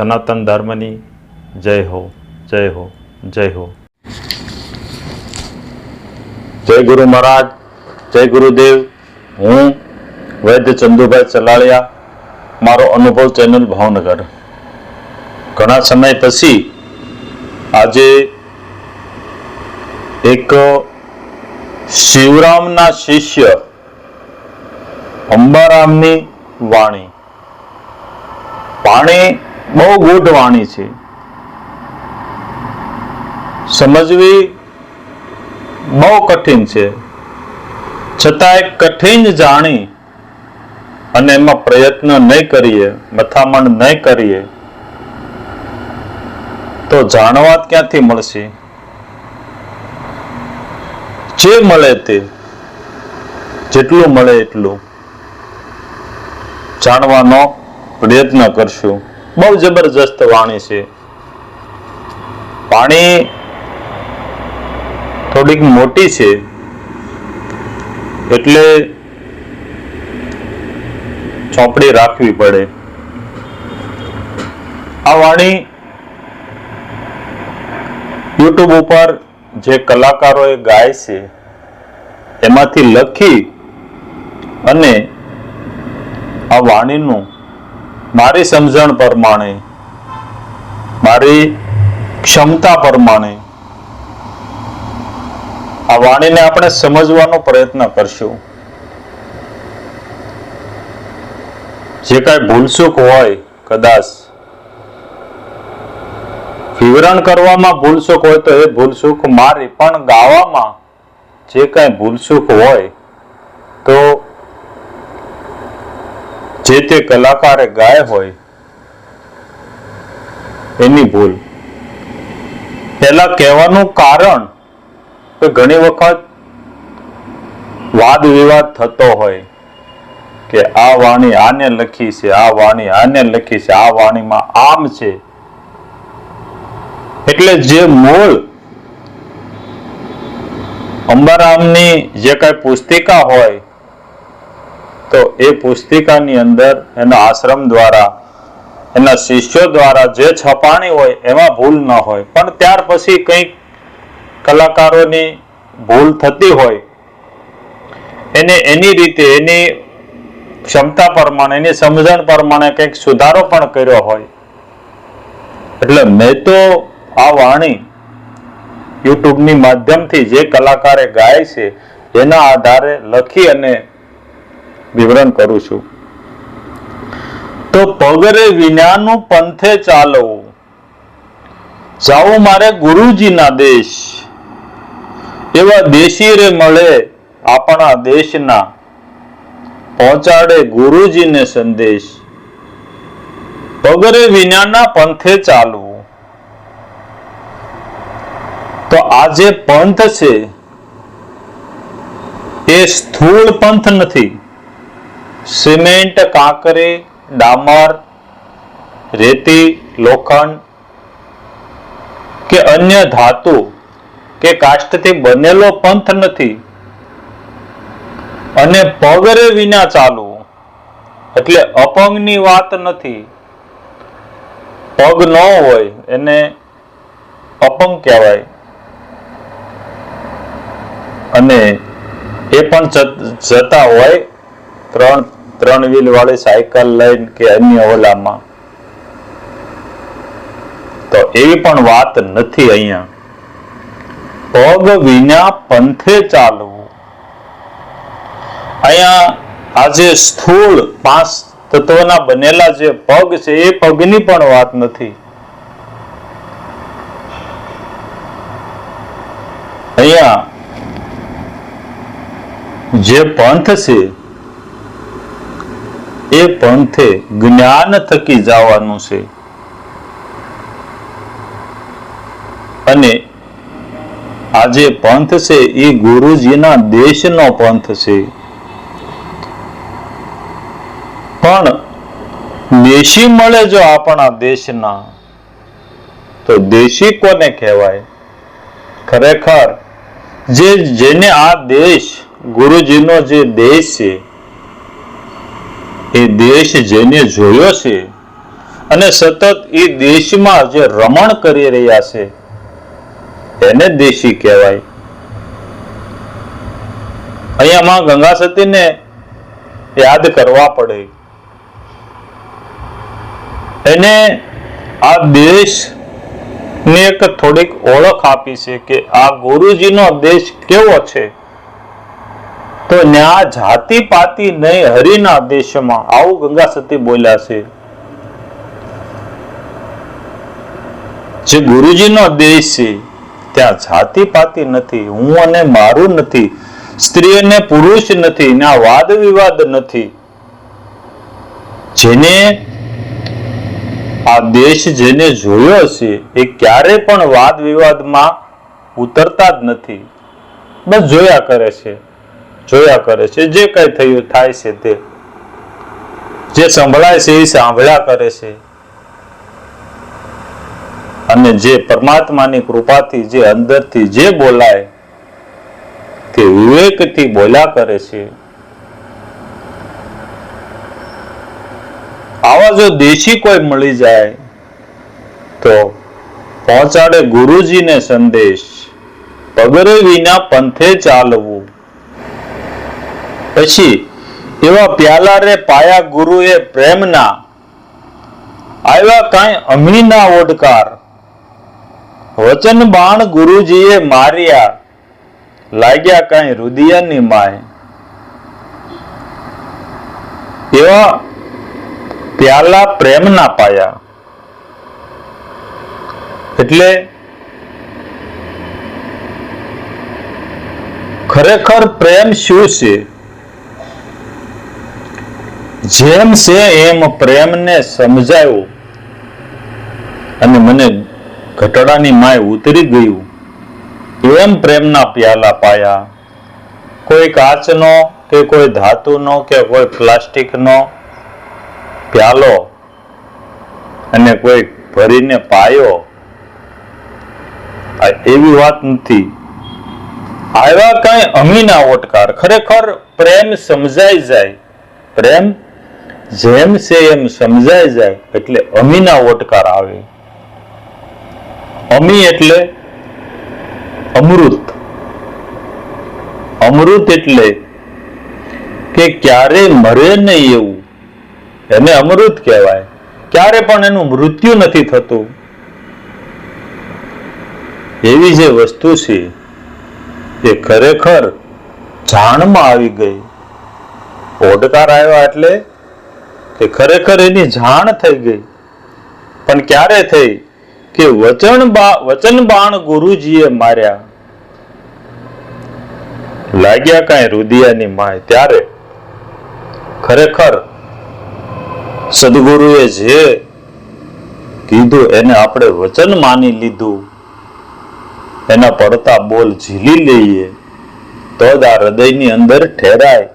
સનાતન ધર્મની જય હો જય હો જય હો. જય ગુરુ મહારાજ, જય ગુરુદેવ. હું વૈદ્ય ચંદુભાઈ ચલાળિયા, મારો અનુભવ ચેનલ ભાવનગર. ઘણા સમય પછી આજે એક શિવરામના શિષ્ય અંબારામની વાણી. વાણી બહુ ગુઢ વાણી છે. સમજવી બહુ કઠિન છે. છતાંય કઠિન જાણી અને એમાં પ્રયત્ન નહીં કરીએ, મથામણ નહીં કરીએ, તો જાણવા ક્યાંથી મળશે? જે મળે તે, જેટલું મળે એટલું. જાણવાનો પ્રયત્ન કરશું. બહુ જબરજસ્ત વાણી છે. વાણી થોડીક મોટી છે. એટલે ચોપડી રાખવી પડે. આ વાણી યુટ્યુબ ઉપર જે કલાકારોએ ગાય છે, એમાંથી લખી અને આ વાણીનું મારી સમજણ પ્રમાણે, મારી ક્ષમતા પ્રમાણે, આ વાણીને આપણે સમજવાનો પ્રયત્ન કરશું. જે કાંઈ ભૂલસુખ હોય, કદાચ વિવરણ કરવામાં ભૂલચૂક હોય તો એ ભૂલચૂક મારી, પણ ગાવામાં જે કાંઈ ભૂલચૂક હોય, તો જે તે કલાકારે ગાય હોય, એની ભૂલ. પેલા કહેવાનું કારણ કે ઘણી વખત વાદ વિવાદ થતો હોય કે આ વાણી આને લખી છે, આ વાણી આને લખી છે, આ વાણીમાં આમ છે. એટલે જે મૂળ અંબારામની જે કઈ પુસ્તિકા હોય તો એ પુસ્તિકાની અંદર એના આશ્રમ દ્વારા, એના શિષ્યો દ્વારા જે છપાણી હોય એમાં ભૂલ ન હોય. પણ ત્યાર પછી કંઈક કલાકારોની ભૂલ થતી હોય, એને એની રીતે, એની ક્ષમતા પ્રમાણે, એની સમજણ પ્રમાણે કંઈક સુધારો પણ કર્યો હોય. એટલે મેં તો આ વાણી યુટ્યુબની માધ્યમથી જે કલાકારે ગાય છે, એના આધારે લખી અને વિવરણ કરું છું. તો પગરે વિનાનું પંથે ચાલવું. જાવું મારે ગુરુજીના દેશ. એવા દેશી રે મળે આપણા દેશના. પહોંચાડે ગુરુજીને સંદેશ. પગરે વિનાના પંથે ચાલવું. તો આ જે પંથ છે, એ સ્થૂળ પંથ નથી. સિમેન્ટ, કાંકરી, ડામર, રેતી, લોખંડ કે અન્ય ધાતુ કે કાષ્ઠથી બનેલો પંથ નથી અને પગરે વિના ચાલવું એટલે અપંગની વાત નથી. પગ ન હોય એને અપંગ કહેવાય. અને એ પણ જતા હોય ત્રણ ત્રણ વ્હીલ વાળી સાયકલ લઈને કે અન્ય ઓલામાં? તો એવી પણ વાત નથી અહીંયા. પગ વિના પંથે ચાલવું. અહીંયા આજે સ્થૂળ પાંચ તત્વના બનેલા જે પગ છે, એ પગની પણ વાત નથી. અહીંયા જે પંથ છે એ પંથે જ્ઞાન થકી જવાનું છે. અને આ જે પંથ છે એ ગુરુજીના દેશનો પંથ છે. પણ દેશી મળે જો આપણા દેશના, તો દેશી કોને કહેવાય? ખરેખર જે જેને આ દેશ, ગુરુજીનો જે દેશ છે એ દેશ જેને જોયો છે અને સતત એ દેશમાં જે રમણ કરી રહ્યા છે, એને દેશી કહેવાય. અહીંયા માં ગંગા સતીને યાદ કરવા પડે. એને આ દેશ ને એક થોડીક ઓળખ આપી છે કે આ ગુરુજીનો દેશ કેવો છે? તો ન્યા જાતિ પાતિ નહીં, હરિના દેશમાં. આવું ગંગા સતી બોલ્યા છે. જે ગુરુજીનો દેશ છે, ત્યાં જાતિ પાતિ નથી. હું અને મારું નથી. સ્ત્રી અને પુરુષ નથી. ના વાદ વિવાદ નથી. જેને આ દેશ જેને જોયો છે, એ ક્યારે પણ વાદ વિવાદમાં ઉતરતા જ નથી. બસ જોયા કરે છે. જોયા કરે છે. જે કઈ થયું, થાય છે તે. જે સંભળાય છે એ સાંભળ્યા કરે છે. અને જે પરમાત્માની કૃપાથી, જે અંદરથી જે બોલાય, તે વિવેકથી બોલ્યા કરે છે. આવા જો દેશી કોઈ મળી જાય, તો પહોંચાડે ગુરુજીને સંદેશ. પગરે વિના પંથે ચાલવું. પછી એવા પ્યાલા રે પાયા ગુરુએ પ્રેમના આવ્યા કાંઈ અમીના ઓડકાર. વચન બાણ ગુરુજીએ માર્યા, લાગ્યા કાંઈ રુદિયાની માય. એવા પ્યાલા પ્રેમના પાયા. એટલે ખરેખર પ્રેમ શું છે? જેમ છે એમ પ્રેમને સમજાયો અને મને ઘટડાની માય ઉતરી ગયું. એમ પ્રેમના પ્યાલા પાયા. કોઈ કાચનો કે કોઈ ધાતુનો કે કોઈ પ્લાસ્ટિકનો પ્યાલો અને કોઈ ભરીને પાયો. આ એવી વાત નથી. આવ્યા કઈ અમીના ઓટકાર ખરેખર પ્રેમ સમજાઈ જાય. પ્રેમ જેમ છે એમ સમજાઈ જાય એટલે અમીના ઓટકાર આવે. અમી એટલે અમૃત. અમૃત એટલે કે ક્યારે મરે નહીં એવું. એને અમૃત કહેવાય. ક્યારે પણ એનું મૃત્યુ નથી થતું. એવી જે વસ્તુ છે, એ ખરેખર જાણમાં આવી ગઈ. ઓડકાર આવ્યા એટલે કે ખરેખર એની જાણ થઈ ગઈ. પણ ક્યારે થઈ કે વચન વચન બાણ ગુરુજીએ માર્યા? લાગ્યા કાંઈ રુદિયાની માય ત્યારે? ખરેખર સદગુરુએ જે કીધું એને આપણે વચન માની લીધું, એના પડતા બોલ ઝીલી લઈએ તો જ આ હૃદયની અંદર ઠેરાય.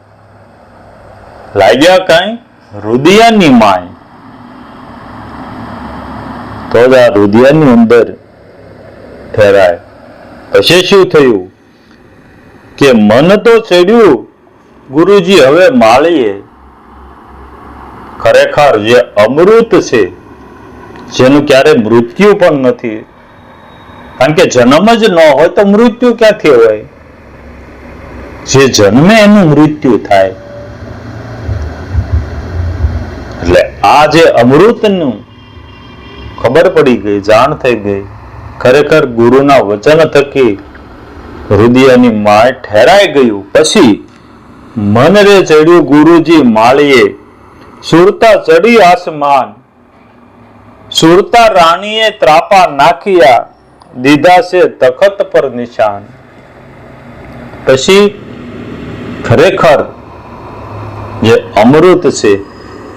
લાગ્યા કાંઈ? રુદિયાની માય તો જ આ રુદિયાની અંદર ઠેરાય પછી શું થયું કે મન તો ચડ્યું ગુરુજી હવે માળીએ ખરેખર જે અમૃત છે જેનું ક્યારે મૃત્યુ પણ નથી કારણ કે જન્મ જ ન હોય તો મૃત્યુ ક્યાંથી હોય જે જન્મે એનું મૃત્યુ થાય એટલે આ જે અમૃતનું ખબર પડી ગઈ, જાણ થઈ ગઈ. ખરેખર ગુરુના વચન થકી હૃદયની માળ ઠેરાઈ ગયું. પછી મન રે ચડ્યું, ગુરુજી માળીએ, સુરતા ચડી આસમાન, સુરતા રાણીએ ત્રાપા નાખ્યા, દીધા છે તખત પર નિશાન. પછી ખરેખર જે અમૃત છે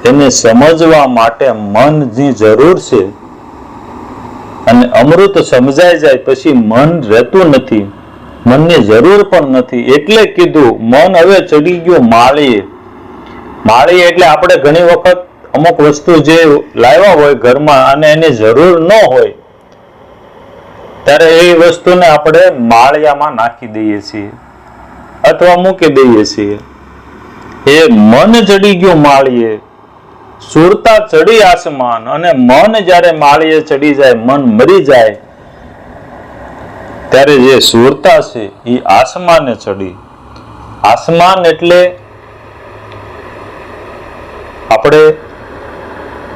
એને સમજવા માટે મનની જરૂર છે. અને અમૃત સમજાઈ જાય પછી મન રહેતું નથી. મનની જરૂર પણ નથી. એટલે કીધું, મન હવે ચડી ગયું માળીએ. માળીએ એટલે આપણે ઘણી વખત અમુક વસ્તુ જે લાવ્યા હોય ઘરમાં અને એની જરૂર ન હોય, ત્યારે એ વસ્તુને આપણે માળિયામાં નાખી દઈએ છીએ અથવા મૂકી દઈએ છીએ. એ મન ચડી ગયું માળીએ. સુરતા ચડી આસમાન અને મન જ્યારે માળીએ ચડી જાય, મન મરી જાય, ત્યારે જે સુરતા છે એ આસમાને ચડી. આસમાન એટલે આપણે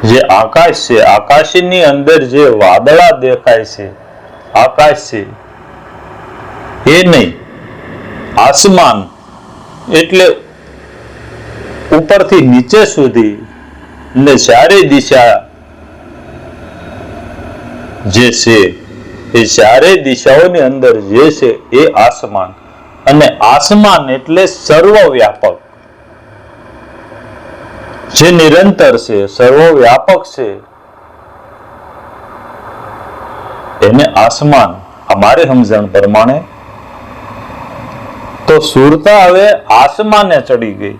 જે આકાશ છે, આકાશની અંદર જે વાદળા દેખાય છે, આકાશ છે, એ નહીં. આસમાન એટલે ઉપરથી નીચે સુધી ને ચારે દિશા જે છે, એ ચારે દિશાઓની અંદર જે છે, એ આસમાન. અને આસમાન એટલે સર્વવ્યાપક. જે નિરંતર છે, સર્વવ્યાપક છે, એને આસમાન અમારે સમજણ પ્રમાણે. તો સુરતા હવે આસમાને ચડી ગઈ.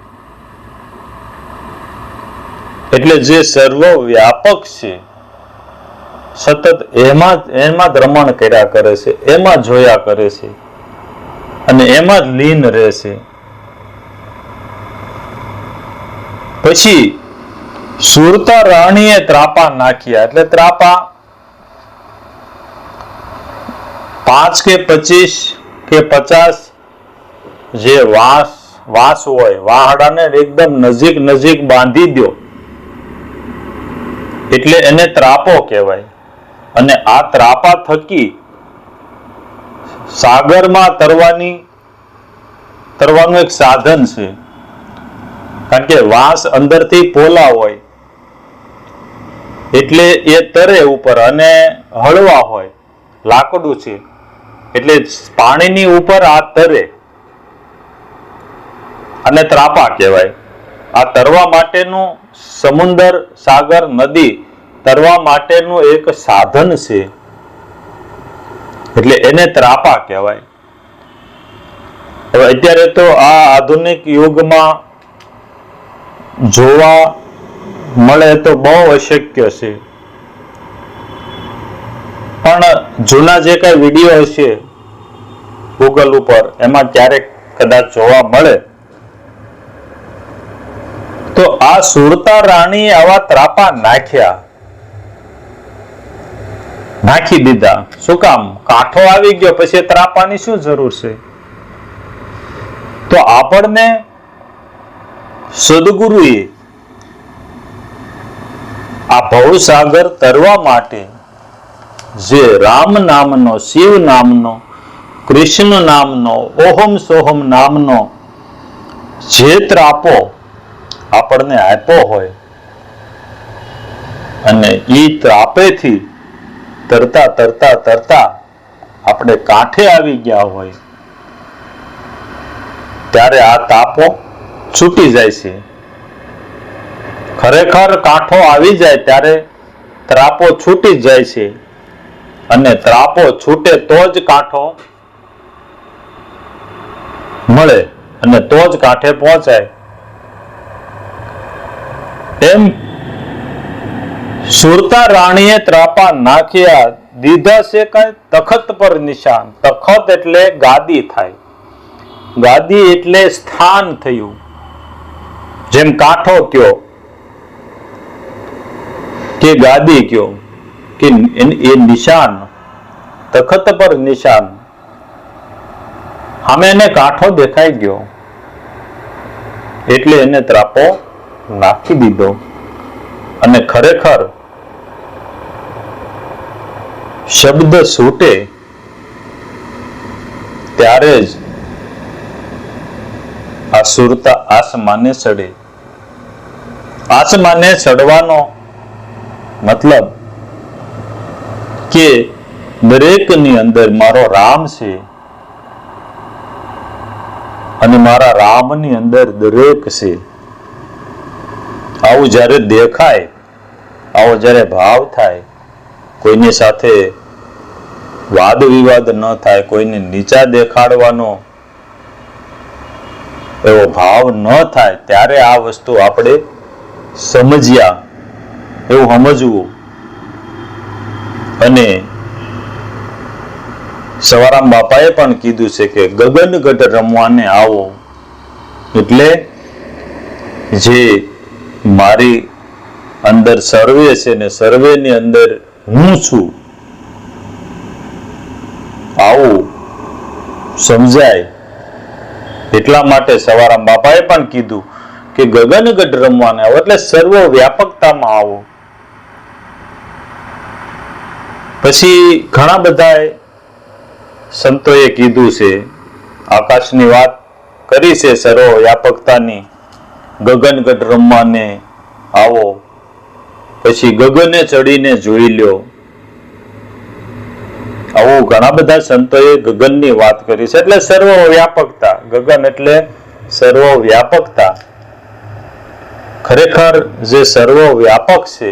એટલે જે સર્વવ્યાપક છે, સતત એમાં એમાં જ રમણ કર્યા કરે છે, એમાં જોયા કરે છે, અને એમાં જ લીન રહે છે. પછી સુરતા રાણીએ ત્રાપા નાખ્યા, એટલે ત્રાપા પાંચ કે પચીસ કે પચાસ જે વાસ વાસ હોય, વાહડાને એકદમ નજીક નજીક બાંધી દો એટલે એને ત્રાપો કહેવાય. અને આ ત્રાપા થકી સાગરમાં તરવાની, તરવાનું એક સાધન છે. કારણ કે વાંસ અંદરથી પોલા હોય, એટલે એ તરે ઉપર અને હળવા હોય, લાકડું છે. એટલે પાણીની ઉપર આ તરે અને ત્રાપા કહેવાય. આ તરવા માટેનું સમુદર સાગર નદી તરવા માટેનું એક સાધન છે. એટલે એને ત્રાપા કહેવાય. હવે અત્યારે તો આ આધુનિક યુગમાં જોવા મળે તો બહુ અશક્ય છે. પણ જૂના જે કઈ વીડિયો છે ગૂગલ ઉપર, એમાં ક્યારેક કદાચ જોવા મળે. તો આ સુરતા રાણી આવા ત્રાપા નાખ્યા. નાખી દીધા. શું કામ? કાંઠો આવી ગયો, પછી ત્રાપાની શું જરૂર છે? તો આપણને સદગુરુએ આ ભવસાગર તરવા માટે જે રામ નામનો, શિવ નામનો, કૃષ્ણ નામનો, ઓહમ સોહમ નામનો જે ત્રાપો આપણને આપ્યો હોય અને ઈ ત્રાપેથી તરતા તરતા તરતા આપણે કાંઠે આવી ગયા હોય, ત્યારે આ તાપો છૂટી જાય છે. ખરેખર કાંઠો આવી જાય ત્યારે ત્રાપો છૂટી જાય છે. અને ત્રાપો છૂટે તો જ કાંઠો મળે અને તો જ કાંઠે પહોંચાય. એમ સુરતા રાણીએ ત્રાપા નાખ્યા. દીધા છે કઈ તખત પર નિશાન. તખત એટલે ગાદી થાય. ગાદી એટલે સ્થાન થયું. જેમ કાંઠો કયો કે ગાદી કયો કે એ નિશાન. તખત પર નિશાન. સામે એને કાંઠો દેખાઈ ગયો. એટલે એને ત્રાપો નાખી દીધો અને ખરેખર શબ્દ છૂટે ત્યારે જ આ સુરતા આસમાને ચડે આસમાને ચડવાનો મતલબ કે દરેકની અંદર મારો રામ છે અને મારા રામની અંદર દરેક છે. આવું જ્યારે દેખાય, આવો જ્યારે ભાવ થાય, કોઈની સાથે વાદ વિવાદ ન થાય, કોઈને નીચા દેખાડવાનો એવો ભાવ ન થાય, ત્યારે આ વસ્તુ આપણે સમજ્યા, એવું સમજવું. અને સવારામ બાપાએ પણ કીધું છે કે ગગન ગઢ રમવાને આવો. એટલે જે મારી અંદર સર્વે છે ને સર્વેની અંદર હું છું. આવું સમજાય. એટલા માટે સવારામ બાપાએ પણ કીધું કે ગગનગઢ રમવાને આવો, એટલે સર્વ વ્યાપકતામાં આવો. પછી ઘણા બધા સંતોએ કીધું છે, આકાશની વાત કરી છે સર્વ વ્યાપકતાની ગગનગઢ રમવાને આવો. પછી ગગને ચડીને જોઈ લ્યો. આવું, ઘણા બધા સંતોએ ગગનની વાત કરી છે. એટલે સર્વ વ્યાપકતા ગગન એટલે સર્વ વ્યાપકતા ખરેખર જે સર્વ વ્યાપક છે,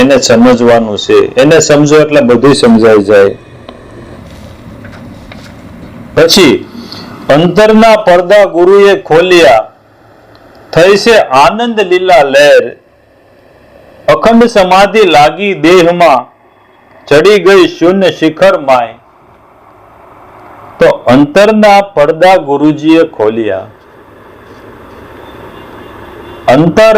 એને સમજવાનું છે. એને સમજો એટલે બધું સમજાઈ જાય. પછી અંતરના પડદા ગુરુએ ખોલ્યા. થઈ છે આનંદ લીલા લહેર. અખંડ સમાધિ લાગી દેહમાં ચડી ગઈ શૂન્ય શિખર માય. તો અંતરના પડદા ગુરુજીએ ખોલ્યા. અંતર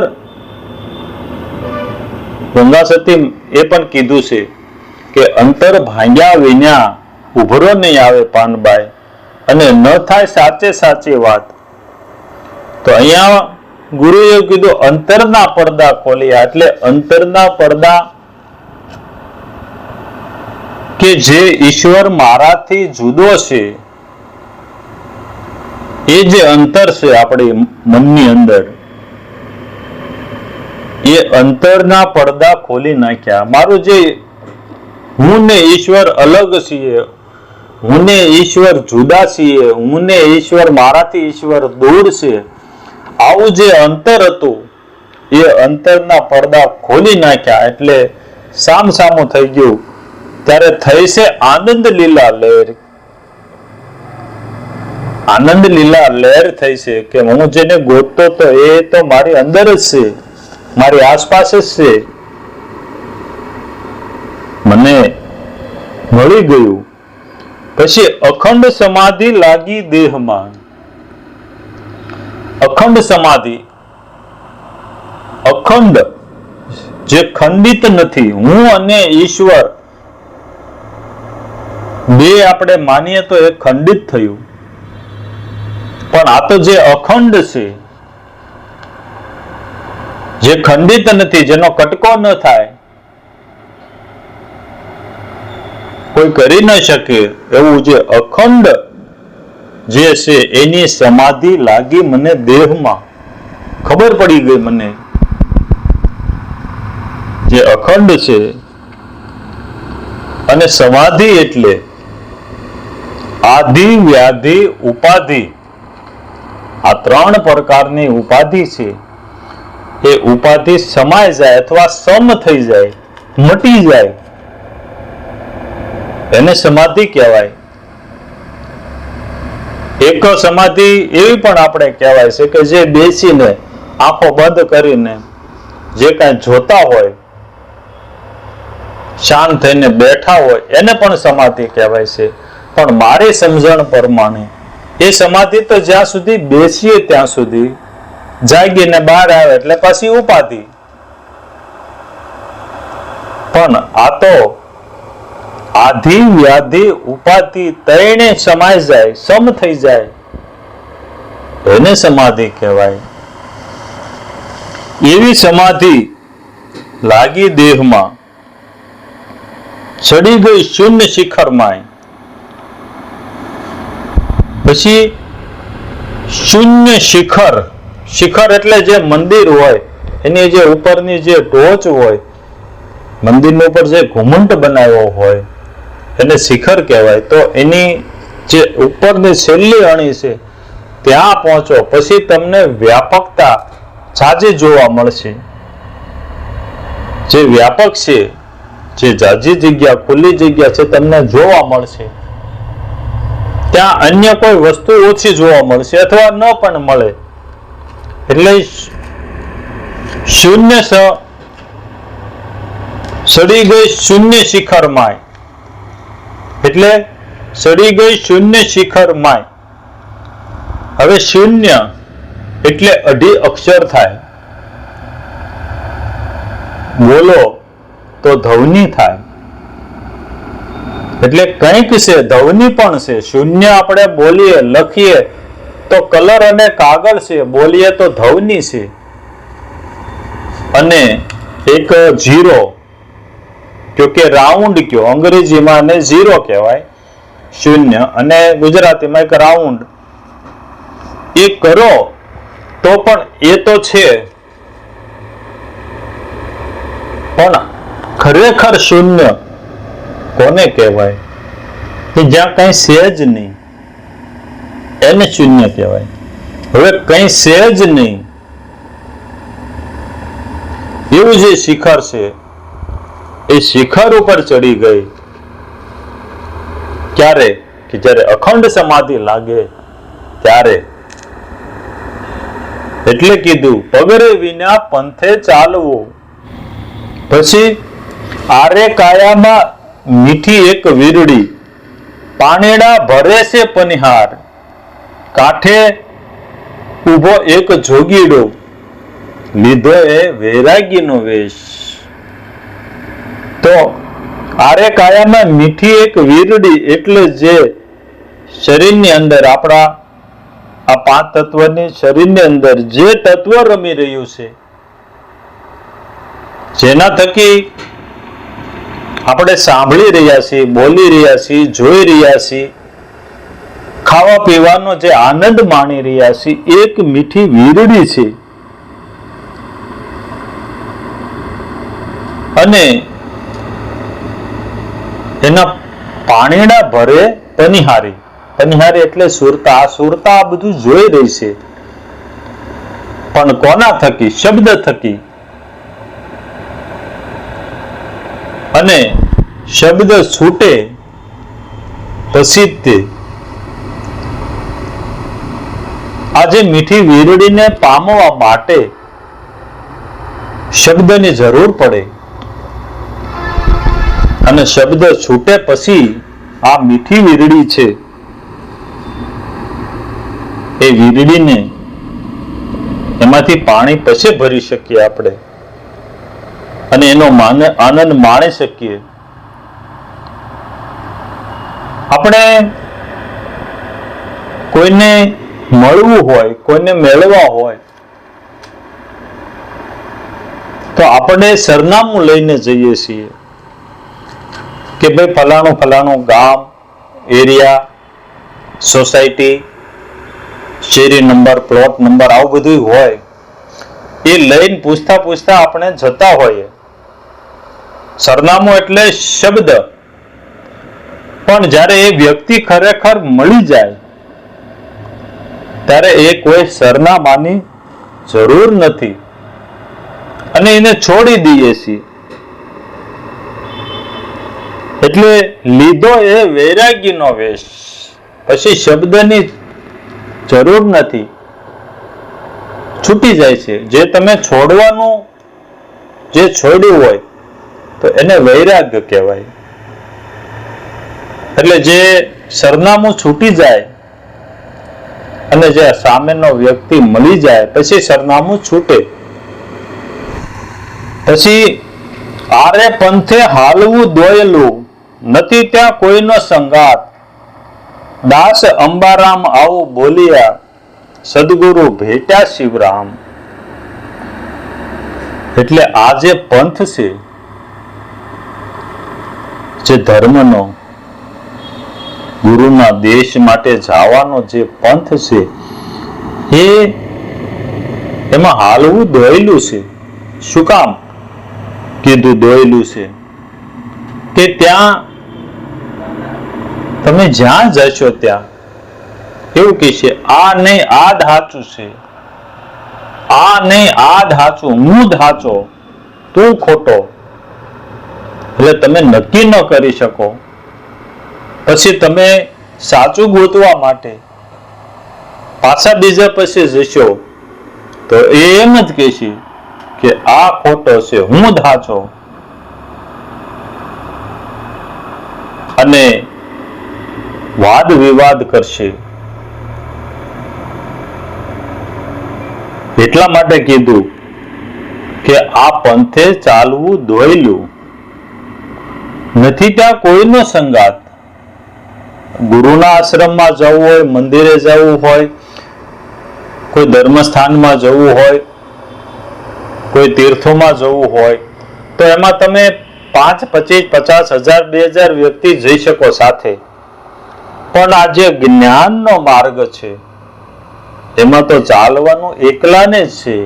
ગંગા સતી એ પણ કીધું છે કે અંતર ભાંગ્યા વિના ઉભરો નહીં આવે પાનબાઈ. અને ન થાય સાચે સાચી વાત. તો અહીંયા ગુરુએ કીધું, અંતરના પડદા ખોલ્યા. એટલે અંતરના પડદા કે જે ઈશ્વર મારાથી જુદો છે, એ જે અંતર છે આપણી મનની અંદર, એ અંતરના પડદા ખોલી નાખ્યા. મારું જે હું ને ઈશ્વર અલગ છીએ, હું ને ઈશ્વર જુદા છીએ, હું ને ઈશ્વર મારાથી ઈશ્વર દૂર છે આવું જે અંતર હતું, એ અંતરના પડદા ખોલી નાખ્યા એટલે સામ સામું થઈ ગયું. ત્યારે થઈ છે આનંદ લીલા લહેર. આનંદ લીલા લહેર થઈ છે કે હું જેને ગોતતો તો એ તો મારી અંદર જ છે, મારી આસપાસ જ છે. મને મળી ગયું. પછી અખંડ સમાધિ લાગી દેહમાં. અખંડ સમાધિ. અખંડ જે ખંડિત નથી. હું અને ઈશ્વર બે આપણે માનીએ તો એ ખંડિત થયું. પણ આ તો જે અખંડ છે, જે ખંડિત નથી, જેનો કટકો ન થાય, કોઈ કરી ન શકે એવું જે અખંડ જે છે, એની સમાધિ લાગી મને દેહમાં. ખબર પડી ગઈ મને. જે અખંડ છે અને સમાધિ એટલે આધિ વ્યાધિ ઉપાધિ. આ ત્રણ પ્રકારની ઉપાધિ છે. એ ઉપાધિ સમાય જાય અથવા સમ થઈ જાય, મટી જાય. એને સમાધિ કહેવાય. એક સમાધિ એવી પણ આપણે કહેવાય છે કે જે બેસીને આંખો બંધ કરીને જે કાંઈ જોતા હોય, શાંત થઈને બેઠા હોય, એને પણ સમાધિ કહેવાય છે. પણ મારી સમજણ પ્રમાણે એ સમાધિ તો જ્યાં સુધી બેસીએ ત્યાં સુધી જાગીને બહાર આવે એટલે પછી ઉપાધિ. પણ આ તો આધિ વ્યાધિ ઉપાધિ ત્રણે સમાય જાય, સમ થઈ જાય. એને સમાધિ કહેવાય. એવી સમાધિ લાગી દેહમાં ચડી ગઈ શૂન્ય શિખરમાં પછી શૂન્ય શિખર શિખર એટલે જે મંદિર હોય, એની જે ઉપરની જે ટોચ હોય, મંદિરની ઉપર જે ઘુમંટ બનાવ્યો હોય એને શિખર કહેવાય. તો એની જે ઉપરની છેલ્લી અણી છે, ત્યાં પહોંચો. પછી તમને વ્યાપકતા જાજી જોવા મળશે. જે વ્યાપક છે, જે જાજી જગ્યા, ખુલ્લી જગ્યા છે, તમને જોવા મળશે. ત્યાં અન્ય કોઈ વસ્તુ ઓછી જોવા મળશે અથવા ન પણ મળે. એટલે શૂન્ય સડી ગઈ શૂન્ય શિખર માય. એટલે સડી ગઈ શૂન્ય શિખર માય. હવે શૂન્ય એટલે અઢી અક્ષર થાય. બોલો તો ધવની થાય. એટલે કંઈક છે, ધવની પણ છે. શૂન્ય આપણે બોલીએ, લખીએ, તો કલર અને કાગળ છે. બોલીએ તો ધવની છે. અને એક જીરો કયો કે રાઉન્ડ કયો અંગ્રેજીમાં અને ઝીરો કહેવાય શૂન્ય અને ગુજરાતીમાં એક રાઉન્ડ એ કરો તો પણ એ તો છે પણ ખરેખર શૂન્ય કોને કહેવાય કે જ્યાં કઈ છે જ નહીં એને શૂન્ય કહેવાય હવે કઈ છે જ નહીં. એવું જે શિખર છે એ શિખર ઉપર ચડી ગઈ. ક્યારે? કે જ્યારે અખંડ સમાધિ લાગે, ત્યારે. એટલે કીધું, પગરે વિના પંથે ચાલવું. પછી, આરે કાયામાં મીઠી એક વીરડી, પાનેડા ભરે છે પનિહાર. કાંઠે ઊભો એક જોગીડો, લીધો એ વૈરાગીનો વેશ. તો આરે કાયામાં મીઠી એક વીરડી એટલે જે શરીરની અંદર આપણા આ પાંચ તત્વની શરીરની અંદર જે તત્વ રમી રહ્યું છે, જેના થકી આપણે સાંભળી રહ્યા છીએ, બોલી રહ્યા છીએ, જોઈ રહ્યા છીએ, ખાવા પીવાનો જે આનંદ માણી રહ્યા છીએ, એક મીઠી વીરડી છે. અને એના પાણીના ભરે પનિહારી પનિહારી એટલે સુરતા. સુરતા આ બધું જોઈ રહી છે. પણ કોના થકી? શબ્દ થકી. અને શબ્દ છૂટે પછી તે. આજે મીઠી વીરડીને પામવા માટે શબ્દની જરૂર પડે. અને શબ્દ છૂટે પછી આ મીઠી વીરડી છે. એ વીરડીને એમાંથી પાણી પછી ભરી શકીએ આપણે. અને એનો માને, આનંદ માણી શકીએ. આપણે કોઈને મળવું હોય, કોઈને મેળવા હોય, તો આપણે સરનામું લઈને જઈએ છીએ. કે ભાઈ ફલાણું ફલાણું ગામ, એરિયા, સોસાયટી, શેરી નંબર, પ્લોટ નંબર આવું બધું હોય, એ લઈને પૂછતા પૂછતા આપણે જતા હોઈએ. સરનામું એટલે શબ્દ. પણ જ્યારે એ વ્યક્તિ ખરેખર મળી જાય, ત્યારે એ કોઈ સરનામાની જરૂર નથી. અને એને છોડી દઈએ છીએ. એટલે લીધો એ વૈરાગ્યનો વેશ. પછી શબ્દની જરૂર નથી. છૂટી જાય છે. જે તમે છોડવાનું, જે છોડ્યું હોય, તો એને વૈરાગ્ય કહેવાય. એટલે જે સરનામું છૂટી જાય અને જે સામેનો વ્યક્તિ મળી જાય, પછી સરનામું છૂટે. પછી આરે પંથે હાલવું દોયલું. નથી ત્યાં કોઈનો સંગાત દાસ અંબારામ આવું બોલ્યા, સદગુરુ ભેટ્યા શિવરામ. એટલે આ જે પંથ છે જે ધર્મનો, ગુરુના દેશ માટે જવાનો જે પંથ છે, એ એમાં હાલવું દોયેલું છે. શું કામ? કીધું દોયેલું છે. કે ત્યાં તમે જ્યાં જશો ત્યાં. એવું કહેશે આ નહીં, આ ધાચું છે. આ નહીં, આ ધાચું હું ધાચો તું ખોટો. એટલે તમે નક્કી ન કરી શકો. પછી તમે સાચું ગોતવા માટે પાછા બીજા પછી જશો, તો એ એમ જ કહેશે કે, આ ખોટો છે. હું ધાચો અને વાદ વિવાદ કરશે. એટલા માટે કીધું કે આ પંથે ચાલવું દોયલું નથી ત્યાં કોઈનો સંગાત ગુરુના આશ્રમમાં જવું હોય, મંદિરે જવું હોય, કોઈ ધર્મસ્થાનમાં જવું હોય, કોઈ તીર્થોમાં જવું હોય, તો એમાં તમે પાંચ, પચીસ, પચાસ હજાર, બે હજાર વ્યક્તિ જઈ શકો સાથે. પણ આ જે જ્ઞાનનો માર્ગ છે. એમાં તો ચાલવાનું એકલાને જ છે.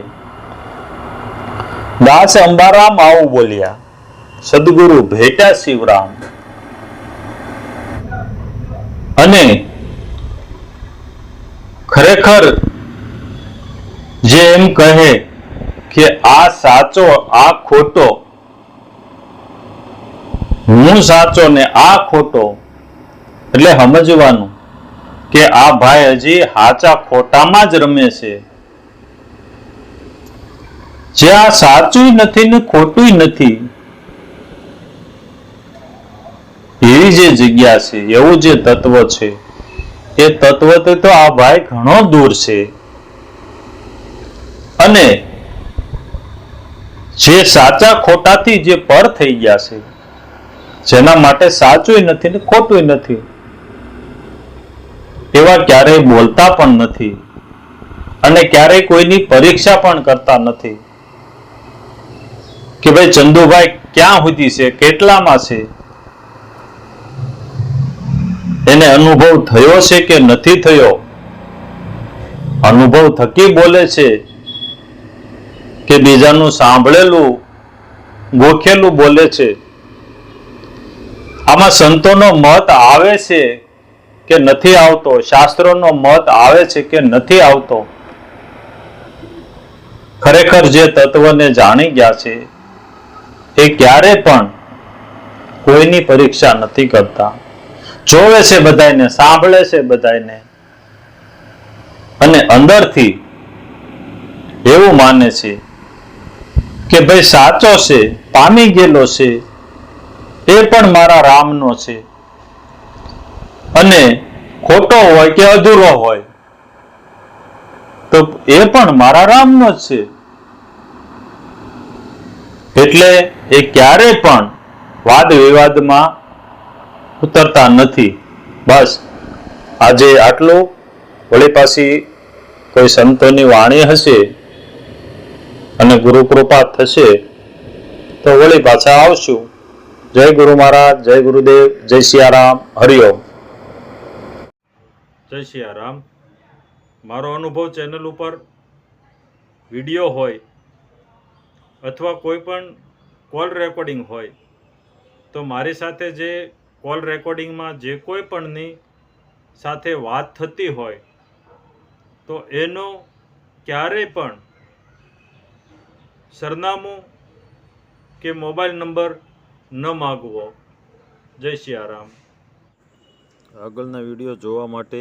દાસ અંબારામ આવું બોલ્યા, સદગુરુ ભેટા શિવરામ. અને ખરેખર જે એમ કહે કે, આ સાચો, આ ખોટો, હું સાચો ને આ ખોટો એટલે સમજવાનું કે આ ભાઈ હજી હાચા ખોટામાં જ રમે છે. જે આ સાચું નથી ને ખોટું નથી. એવી જે જગ્યા છે, એવું જે તત્વ છે, એ તત્વથી તો આ ભાઈ ઘણો દૂર છે. અને જે સાચા ખોટાથી જે પર થઈ ગયા છે, જેના માટે સાચું નથી ને ખોટું નથી. એવા ક્યારેય બોલતા પણ નથી અને ક્યારેય કોઈની પરીક્ષા પણ કરતા નથી. કે ભાઈ, ચંદુભાઈ ક્યાં સુધી છે? કેટલામાં છે? એને અનુભવ થયો છે કે નથી થયો? અનુભવ થકી બોલે છે કે બીજાનું સાંભળેલું, ગોખેલું બોલે છે. આમાં સંતોનો મત આવે છે કે નથી આવતો, શાસ્ત્રોનો મત આવે છે કે નથી આવતો? ખરેખર જે તત્વને જાણી ગયા છે, એ ક્યારે પણ કોઈની પરીક્ષા નથી કરતા. જોવે છે બધાને સાંભળે છે બધાને અને અંદરથી એવું માને છે કે ભાઈ સાચો છે, પામી ગયેલો છે, એ પણ મારા રામનો છે. અને ખોટો હોય કે અધૂરો હોય, તો એ પણ મારા રામનો જ છે. એટલે એ ક્યારે પણ વાદ વિવાદમાં ઉતરતા નથી. બસ, આજે આટલું. વળી પાછી કોઈ સંતોની વાણી હશે અને ગુરુ કૃપા થશે, તો વળી પાછા આવશું. જય ગુરુ મહારાજ, જય ગુરુદેવ, જય સિયારામ. હરિઓમ જય સિયારામ. મારો અનુભવ ચેનલ ઉપર વીડિયો હોય અથવા કોઈ પણ કોલ રેકોર્ડિંગ હોય, તો મારી સાથે જે કોલ રેકોર્ડિંગમાં જે કોઈ પણની સાથે વાત થતી હોય, તો એનો ક્યારેય પણ સરનામું કે મોબાઈલ નંબર ન માગવો. જય સિયારામ. આગળના વીડિયો જોવા માટે